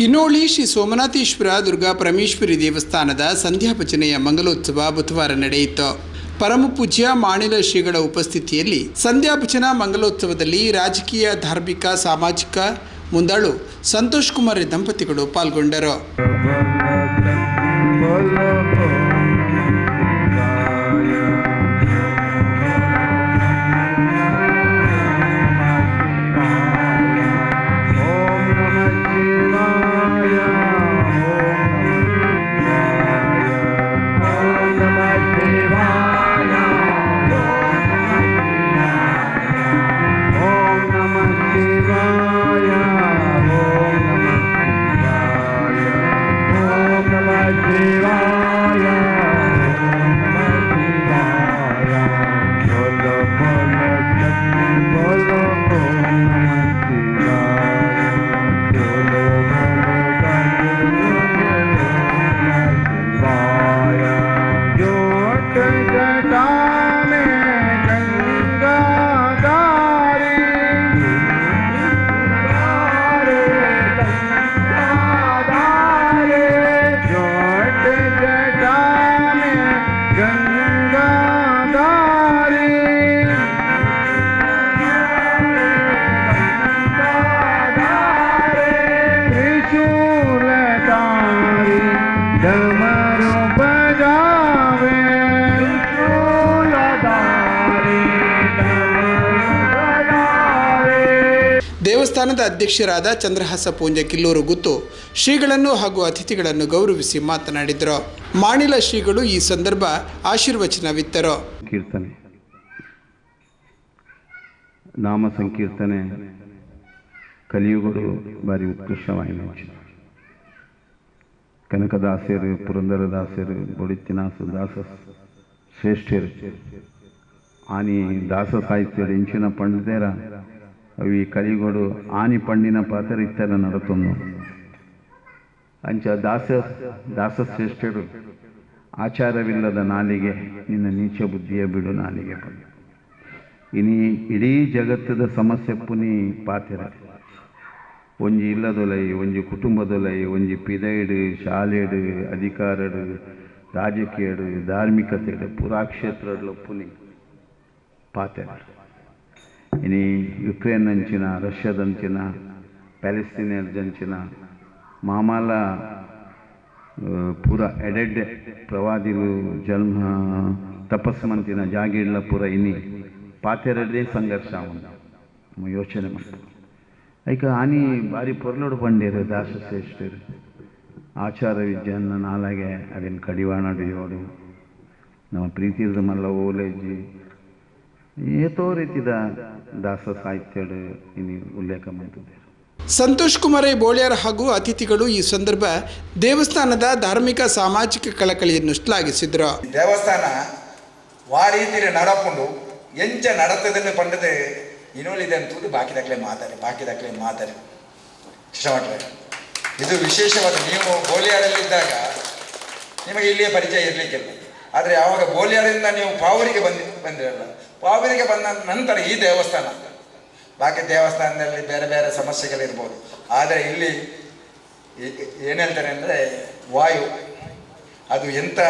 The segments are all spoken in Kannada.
ಇನ್ನೋಳಿ ಶ್ರೀ ಸೋಮನಾಥೇಶ್ವರ, ದುರ್ಗಾ ಪರಮೇಶ್ವರಿ ದೇವಸ್ಥಾನದ ಸಂಧ್ಯಾಪಚನೆಯ ಮಂಗಲೋತ್ಸವ ಬುಧವಾರ ನಡೆಯಿತು. ಪರಮ ಪೂಜ್ಯ ಮಾಣಿಲ ಶ್ರೀಗಳ ಉಪಸ್ಥಿತಿಯಲ್ಲಿ ಸಂಧ್ಯಾಪಚನ ಮಂಗಲೋತ್ಸವದಲ್ಲಿ ರಾಜಕೀಯ, ಧಾರ್ಮಿಕ, ಸಾಮಾಜಿಕ ಮುಂದಾಳು ಸಂತೋಷ್ ಕುಮಾರ್ ದಂಪತಿಗಳು ಪಾಲ್ಗೊಂಡರು. Hare ದೇವಸ್ಥಾನದ ಅಧ್ಯಕ್ಷರಾದ ಚಂದ್ರಹಾಸ ಪೂಂಜ ಕಿಲ್ಲೂರು ಗುತ್ತು ಶ್ರೀಗಳನ್ನು ಹಾಗೂ ಅತಿಥಿಗಳನ್ನು ಗೌರವಿಸಿ ಮಾತನಾಡಿದರು. ಮಾಣಿಲ ಶ್ರೀಗಳು ಈ ಸಂದರ್ಭ ಆಶೀರ್ವಚನವಿತ್ತರು. ಕೀರ್ತನೆ ನಾಮ ಸಂಕೀರ್ತನೆ. ಕಲಿಯುಗಗಳು ಬಾರಿ ಉತ್ಕೃಷ್ಟವಾಗಿ ಕನಕದಾಸರು, ಪುರಂದರದಾಸರು ಬೊಡಿತ್ತಿನಾಸು ದಾಸ ಶ್ರೇಷ್ಠರು. ಆನಿ ದಾಸ ಸಾಹಿತ್ಯದ ಇಂಚಿನ ಪಂಡಿತರ ಅವು ಈ ಕಲಿಯುಗಡು ಆನಿ ಪಣ್ಣಿನ ಪಾತ್ರ ಇತ್ತರ ನಡತೊಂದು ಅಂಚ ದಾಸ ಶ್ರೇಷ್ಠರು, ಆಚಾರವಿಲ್ಲದ ನಾಲಿಗೆ ನಿನ್ನ ನೀಚ ಬುದ್ಧಿಯ ಬಿಡು ನಾಲಿಗೆ ಇನಿ ಇಡೀ ಜಗತ್ತದ ಸಮಸ್ಯೆ ಪುನಿ ಪಾತೆರ. ಒಂಜಿ ಇಲ್ಲದೊಲೈ ಒಂಜಿ ಕುಟುಂಬದೊಲೈ ಒಂಜಿ ಪಿದೈಡು, ಶಾಲೆಡ್, ಅಧಿಕಾರಡ್, ರಾಜಕೀಯಡ್, ಧಾರ್ಮಿಕತೆಡ್ ಪುರಾಕ್ಷೇತ್ರಡ್ಲ ಪುನಿ ಪಾತೆರ. ಇನಿ ಯುಕ್ರೇನ್ ಅಂಚಿನ ರಷ್ಯಾದಂಚಿನ ಪ್ಯಾಲೆಸ್ತೀನಿಯರ್ದಂಚಿನ ಮಾಮಾಲ ಪೂರ ಎಡೆಡ್ ಪ್ರವಾದಿಲು ಜನ್ಮ ತಪಸ್ಸು ಜಾಗಿಡ್ಲ ಪೂರ ಇನಿ ಪಾತೆರಡೇ ಸಂಘರ್ಷ ಅವನು ಯೋಚನೆ ಮಾಡ್ತಾರೆ ಐಕ ಆನಿ ಬಾರಿ ಪೊರ್ಲೋಡು ಬಂಡೇರು ದಾಸ ಶ್ರೇಷ್ಠರು. ಆಚಾರ ವಿದ್ಯೆಯನ್ನು ನಾಲಾಗೆ ಕಡಿವಾಣ ಹಿಡಿಯೋಡು ನಮ್ಮ ಪ್ರೀತಿ ಮಲ್ಲ ಓಲೇಜಿ. ಏತೋ ರೀತಿದ ದಾಸ ಸಾಹಿತ್ಯದ ಉಲ್ಲೇಖ ಮಾಡ್ತಿದ್ದಾರೆ ಸಂತೋಷ್ ಕುಮಾರ್ ಬೋಳ್ಯಾರ್ ಹಾಗೂ ಅತಿಥಿಗಳು ಈ ಸಂದರ್ಭ ದೇವಸ್ಥಾನದ ಧಾರ್ಮಿಕ ಸಾಮಾಜಿಕ ಕಳಕಳಿಯನ್ನು ಶ್ಲಾಘಿಸಿದರು. ದೇವಸ್ಥಾನ ವಾ ರೀತಿಯಲ್ಲಿ ನಡೆಕೊಂಡು ಎಂಚ ನಡತದನ್ನು ಪಂಡದೆ ಇನೋಲಿದೆ ಅಂತೂ ಬಾಕಿ ದಾಖಲೆ ಮಾತಾರೆ ಬಾಕಿ ದಾಖಲೆ ಮಾತಾರೆ ಕೃಷ್ಣಮಠ ಇದು ವಿಶೇಷವಾದ ನೀವು ಬೋಳಿಯಾರಲ್ಲಿದ್ದಾಗ ನಿಮಗೆ ಇಲ್ಲಿಯೇ ಪರಿಚಯ ಇರಲಿಕ್ಕಿಲ್ಲ. ಆದರೆ ಯಾವಾಗ ಗೋಲಿಯಾರಿಂದ ನೀವು ಪಾವರಿಗೆ ಬಂದಿ, ಬಂದಿರಲ್ಲ. ಪಾವರಿಗೆ ಬಂದ ನಂತರ ಈ ದೇವಸ್ಥಾನ. ಬಾಕಿ ದೇವಸ್ಥಾನದಲ್ಲಿ ಬೇರೆ ಬೇರೆ ಸಮಸ್ಯೆಗಳಿರ್ಬೋದು. ಆದರೆ ಇಲ್ಲಿ ಏನು ಹೇಳ್ತಾರೆ ಅಂದರೆ ವಾಯು. ಅದು ಎಂಥ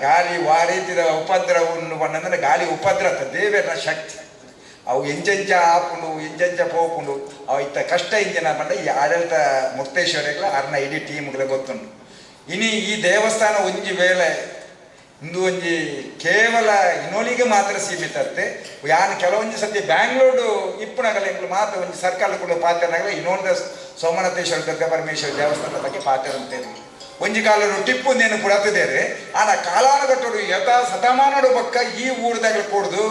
ಗಾಳಿ ವಾ ರೀತಿಯ ಉಪದ್ರವನ್ನು ಬಂದಂದರೆ ಗಾಳಿ ಉಪದ್ರತ, ದೇವರ ಶಕ್ತಿ. ಅವು ಎಂಜೆಂಜ ಹಾಕೊಂಡು, ಎಂಜೆಂಜ ಪೋಪುಂಡು ಅವು ಇತ್ತ ಕಷ್ಟ ಇಂಜನ ಬಂದ ಈ ಆಡಳಿತ ಮುಕ್ತೇಶ್ವರಿಗಳ ಅರ್ನ ಇಡೀ ಟೀಮ್ಗಳೇ ಗೊತ್ತುಂಟು. ಇನಿ ಈ ದೇವಸ್ಥಾನ ಒಂಜಿ ವೇಳೆ ಇಂದು ಒಂಜಿ ಕೇವಲ ಇನ್ನೋಲಿಗೆ ಮಾತ್ರ ಸೀಮಿತ ಅತ್ತೆ ಯಾನ್ ಕೆಲವೊಂದು ಸತಿ ಬ್ಯಾಂಗ್ಳೂರು ಇಪ್ಪುನಗಲ ಎಂಕ್ಲು ಮಾತ್ರ ಒಂದು ಸರ್ಕಾರ ಕೂಡ ಪಾತ್ರನಾಗಲ್ಲ ಇನ್ನೊಂದು ಸೋಮನಾಥೇಶ್ವರ ದುರ್ಗಾ ಪರಮೇಶ್ವರ ದೇವಸ್ಥಾನದ ಬಗ್ಗೆ ಪಾತ್ರ ಒಂಜಿ ಕಾಲರು ಟಿಪ್ಪು ನೇನು ಕೊಡತ್ತಿದ್ದೇವೆ ಆನ ಕಾಲಾನುಗಟ್ಟೋಡು ಯಥಾ ಶತಮಾನಡು ಪಕ್ಕ ಈ ಊರದಾಗ ಕೂಡ್ದು,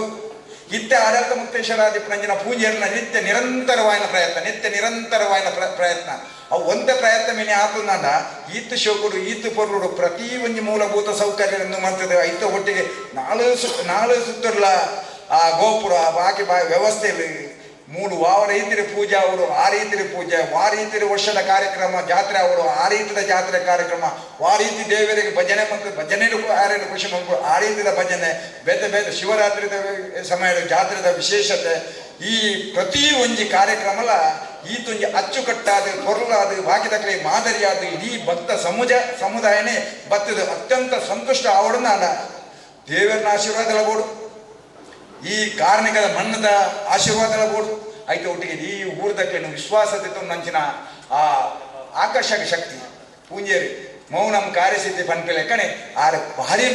ಇತ್ತೆ ಆಡಳಿತ ಮುಕ್ತೇಶ್ವರಾದಿ ನಂಜಿನ ಪೂಜೆಯನ್ನ ನಿತ್ಯ ನಿರಂತರವಾಯಿನ ಪ್ರಯತ್ನ, ನಿತ್ಯ ನಿರಂತರವಾಯಿನ ಪ್ರ, ಪ್ರಯತ್ನ. ಅವು ಒಂದೇ ಪ್ರಯತ್ನ ಮೇನೆ ನನ್ನ. ಈತ್ ಶೋಕುಡು, ಈತ್ ಪೊರ್ಲುಡು ಪ್ರತಿ ಒಂದು ಮೂಲಭೂತ ಸೌಕರ್ಯವನ್ನು ಮಾಡ್ತದೆ. ಐತ ಒಟ್ಟಿಗೆ ನಾಳು ಸು ನಾಳು ಸುತ್ತರ್ಲ ಆ ಗೋಪುರ ಬಾಕಿ ಬಾ, ವ್ಯವಸ್ಥೆಯಲ್ಲಿ ಮೂರು ವಾವ ರೀತಿಯ ಪೂಜೆ ಅವರು ಆ ರೀತಿಯ ಪೂಜೆ ಆ ರೀತಿಯ ವರ್ಷದ ಕಾರ್ಯಕ್ರಮ, ಜಾತ್ರೆ ಅವರು ಆ ರೀತಿಯ ಜಾತ್ರೆ ಕಾರ್ಯಕ್ರಮ ಆ ರೀತಿ ದೇವರಿಗೆ ಭಜನೆ ಮತ್ತು ಭಜನೆ ಆರೇನು ಖುಷಿ ಮಕ್ಕಳು ಆ ರೀತಿಯ ಭಜನೆ ಬೇರೆ ಬೇರೆ ಶಿವರಾತ್ರಿದ ಸಮಯದ ಜಾತ್ರೆದ ವಿಶೇಷತೆ, ಈ ಪ್ರತಿ ಒಂಜಿ ಕಾರ್ಯಕ್ರಮಲ ಈತೊಂಜಿ ಅಚ್ಚುಕಟ್ಟಾದ, ಪೊರಲಾದ ಬಾಕಿದಕ್ಲೆ ಮಾದರಿಯಾದ ಇಡೀ ಭಕ್ತ ಸಮುಜ, ಸಮುದಾಯನೇ ಬತ್ತದ ಅತ್ಯಂತ ಸಂತುಷ್ಟ ಆವಡು ನಾನು ದೇವರನ್ನ ಆಶೀರ್ವಾದ ಲಬೋಡು ಈ ಕಾರ್ಮಿಕದ ಮಣ್ಣದ ಆಶೀರ್ವಾದ ಲಬೋಡು ಐತೆ ಒಟ್ಟಿಗೆ ಈ ಊರ್ದಕ್ಕೆ ವಿಶ್ವಾಸತೆ ನಂಚಿನ ಆ ಆಕರ್ಷಕ ಶಕ್ತಿ ಪೂಂಜೇರಿ ಮೌನಂ ಕಾರ್ಯಸಿದ್ಧಿ ಪನ್ಪೆಲೆ ಕಣೆ, ಆರ ಭಾರಿ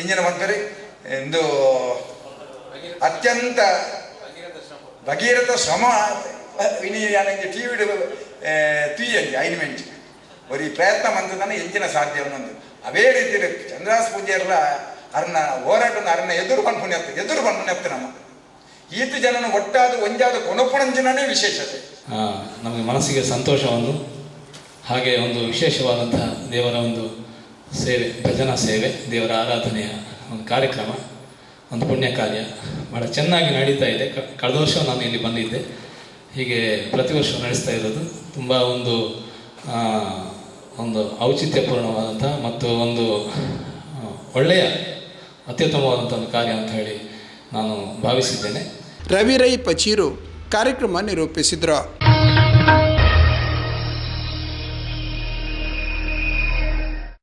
ಎಂಜಿನ ಮಂತ್ರಿ ಎಂದು ಅತ್ಯಂತ ಭಗೀರಥ ಶ್ರಮ ಇನಿ ನನಗೆ ಟಿ ವಿ ತುಯ್ಯಂಜಿ ಐದು ಮೆಂಚು ಬರೀ ಪ್ರಯತ್ನ ಮಂತದನ್ನ ಎಂಜಿನ ಸಾಧ್ಯ ಅನ್ನೊಂದು ಅದೇ ರೀತಿ ಚಂದ್ರಾಸ್ ಪೂಜೆಯಲ್ಲ ಅರ್ನ ಹೋರಾಟನ ಅರ್ನ ಎದುರು ಪನ್ಪುಣಿ ಹತ್ತು ಎದುರು ಪನ್ಪುಣಿ ಹತ್ತು ನಮ್ಮ ಈತ ಜನನ ಒಟ್ಟಾದ ಒಂಜಾದ ಕೊನಪುಣಂಜನೇ ವಿಶೇಷತೆ ನಮಗೆ ಮನಸ್ಸಿಗೆ ಸಂತೋಷವನ್ನು ಹಾಗೆ ಒಂದು ವಿಶೇಷವಾದಂತಹ ದೇವರ ಒಂದು ಸೇವೆ, ಭಜನಾ ಸೇವೆ, ದೇವರ ಆರಾಧನೆಯ ಒಂದು ಕಾರ್ಯಕ್ರಮ. ಒಂದು ಪುಣ್ಯ ಕಾರ್ಯ ಭಾಳ ಚೆನ್ನಾಗಿ ನಡೀತಾ ಇದೆ. ಕಳೆದ ವರ್ಷ ನಾನು ಇಲ್ಲಿ ಬಂದಿದ್ದೆ. ಹೀಗೆ ಪ್ರತಿ ವರ್ಷ ನಡೆಸ್ತಾ ಇರೋದು. ತುಂಬ ಒಂದು ಒಂದು ಔಚಿತ್ಯಪೂರ್ಣವಾದಂಥ ಮತ್ತು ಒಂದು ಒಳ್ಳೆಯ ಅತ್ಯುತ್ತಮವಾದಂಥ ಒಂದು ಕಾರ್ಯ ಅಂತ ಹೇಳಿ ನಾನು ಭಾವಿಸಿದ್ದೇನೆ. ರವಿ ರೈ ಪಚೀರು ಕಾರ್ಯಕ್ರಮ ನಿರೂಪಿಸಿದರು.